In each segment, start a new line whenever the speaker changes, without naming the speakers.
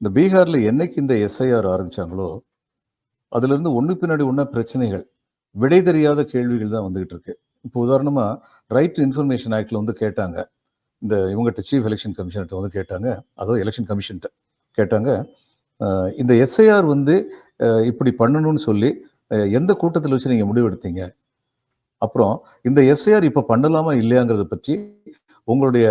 இந்த பீகாரில் என்னைக்கு இந்த எஸ்ஐஆர் ஆரம்பித்தாங்களோ அதுலேருந்து ஒன்று பின்னாடி ஒன்றா பிரச்சனைகள் விடை தெரியாத கேள்விகள் தான் வந்துகிட்டு இருக்கு. இப்போ உதாரணமாக ரைட் டு இன்ஃபர்மேஷன் ஆக்டில் வந்து கேட்டாங்க. இந்த இவங்ககிட்ட சீஃப் எலெக்ஷன் கமிஷனர்கிட்ட வந்து கேட்டாங்க. அதோ எலெக்ஷன் கமிஷன்கிட்ட கேட்டாங்க. இந்த எஸ்ஐஆர் வந்து இப்படி பண்ணணும்னு சொல்லி எந்த கூட்டத்தில் வச்சு நீங்கள் முடிவெடுத்தீங்க? அப்புறம் இந்த எஸ்ஐஆர் இப்போ பண்ணலாமா இல்லையாங்கிறத பற்றி உங்களுடைய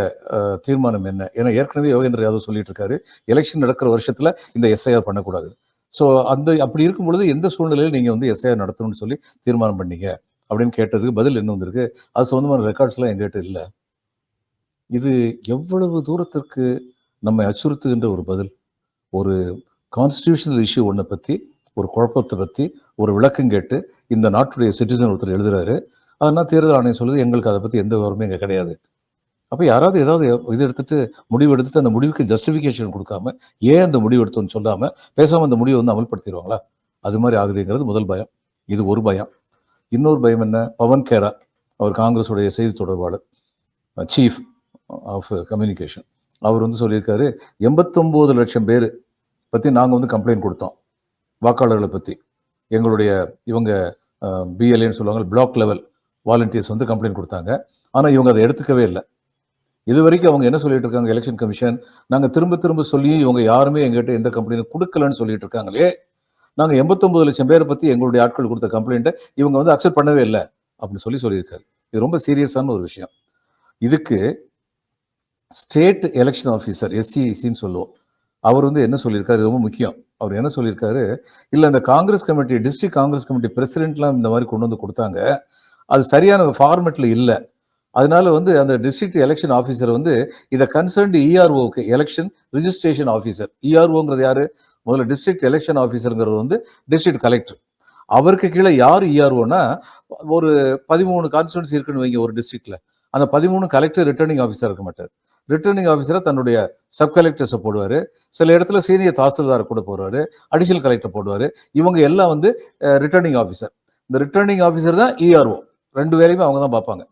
தீர்மானம் என்ன? ஏன்னா ஏற்கனவே யோகேந்திர யாதவ் சொல்லிட்டு இருக்காரு எலெக்ஷன் நடக்கிற வருஷத்துல இந்த எஸ்ஐஆர் பண்ணக்கூடாது. ஸோ அந்த அப்படி இருக்கும் பொழுது எந்த சூழ்நிலையில் நீங்க வந்து எஸ்ஐஆர் நடத்தணும்னு சொல்லி தீர்மானம் பண்ணீங்க? அப்படின்னு கேட்டதுக்கு பதில் என்ன வந்திருக்கு? அது சொந்தமான ரெக்கார்ட்ஸ்லாம் எங்கிட்ட இல்லை. இது எவ்வளவு தூரத்திற்கு நம்மை அச்சுறுத்துகின்ற ஒரு பதில். ஒரு கான்ஸ்டியூஷனல் இஷ்யூ ஒன்றை பற்றி ஒரு குழப்பத்தை பற்றி ஒரு விளக்கம் கேட்டு இந்த நாட்டுடைய சிட்டிசன் ஒருத்தர் எழுதுறாரு. அதனால் தேர்தல் ஆணையம் சொல்லுது. எங்களுக்கு அதை பற்றி எந்த விவரமும் இங்கே கிடையாது. அப்போ யாராவது ஏதாவது இது எடுத்துட்டு முடிவு எடுத்துட்டு அந்த முடிவுக்கு ஜஸ்டிஃபிகேஷன் கொடுக்காம ஏன் அந்த முடிவு எடுத்தோன்னு சொல்லாமல் பேசாமல் அந்த முடிவை வந்து அமல்படுத்திடுவாங்களா? அது மாதிரி ஆகுதுங்கிறது முதல் பயம். இது ஒரு பயம். இன்னொரு பயம் என்ன? பவன் கேரா அவர் காங்கிரஸுடைய செய்தி தொடர்பாளர் சீஃப் ஆஃப் கம்யூனிகேஷன் அவர் வந்து சொல்லியிருக்காரு எண்பத்தொம்போது லட்சம் பேர் பற்றி நாங்கள் வந்து கம்ப்ளைண்ட் கொடுத்தோம். வாக்காளர்களை பற்றி எங்களுடைய இவங்க பிஎல்ஏன்னு சொல்லுவாங்க பிளாக் லெவல் வாலண்டியர்ஸ் வந்து கம்ப்ளைண்ட் கொடுத்தாங்க. ஆனால் இவங்க அதை எடுத்துக்கவே இல்லை. இது வரைக்கும் அவங்க என்ன சொல்லிட்டு இருக்காங்க எலெக்ஷன் கமிஷன் நாங்கள் திரும்ப திரும்ப சொல்லி இவங்க யாருமே எங்ககிட்ட எந்த கம்ப்ளைண்ட் கொடுக்கலன்னு சொல்லிட்டு இருக்காங்களே நாங்கள் எண்பத்தொம்பது லட்சம் பேரை பற்றி எங்களுடைய ஆட்கள் கொடுத்த கம்ப்ளைண்ட்டை இவங்க வந்து அக்செப்ட் பண்ணவே இல்லை அப்படின்னு சொல்லி சொல்லியிருக்காரு. இது ரொம்ப சீரியஸான ஒரு விஷயம். இதுக்கு ஸ்டேட் எலெக்ஷன் ஆஃபீஸர் எஸ்சிசின்னு சொல்லுவோம். அவர் வந்து என்ன சொல்லியிருக்காரு ரொம்ப முக்கியம். அவர் என்ன சொல்லியிருக்காரு இல்லை இந்த Congress committee district Congress committee பிரசிடென்ட்லாம் இந்த மாதிரி கொண்டு வந்து கொடுத்தாங்க. அது சரியான ஃபார்மெட்டில் இல்லை. அதனால வந்து அந்த டிஸ்ட்ரிக்ட் எலெக்ஷன் ஆஃபீஸர் வந்து இதை கன்சர்ன்டு இஆர்ஓக்கு எலெக்ஷன் ரிஜிஸ்ட்ரேஷன் ஆஃபீஸர் இஆர்ஓங்கிறது யாரு? முதல்ல டிஸ்ட்ரிக்ட் எலெக்ஷன் ஆஃபீஸருங்கிறது வந்து டிஸ்ட்ரிக்ட் கலெக்டர் அவருக்கு கீழே யார் இஆர்ஓனா ஒரு பதிமூணு கான்ஸ்டுவன்சி இருக்குன்னு வைங்க ஒரு டிஸ்ட்ரிக்ட்ல அந்த பதிமூணு கலெக்டர் ரிட்டர்னிங் ஆஃபீஸர் இருக்க மாட்டார். ரிட்டர்னிங் ஆஃபீஸரை தன்னுடைய சப் கலெக்டர்ஸை போடுவார். சில இடத்துல சீனியர் தாசில்தார் கூட போடுவார். அடிஷனல் கலெக்டர் போடுவார். இவங்க எல்லாம் வந்து ரிட்டர்னிங் ஆஃபீஸர் இந்த ரிட்டர்னிங் ஆஃபீஸர் தான் இஆர்ஓ ரெண்டு வேலையுமே அவங்க தான் பார்ப்பாங்க.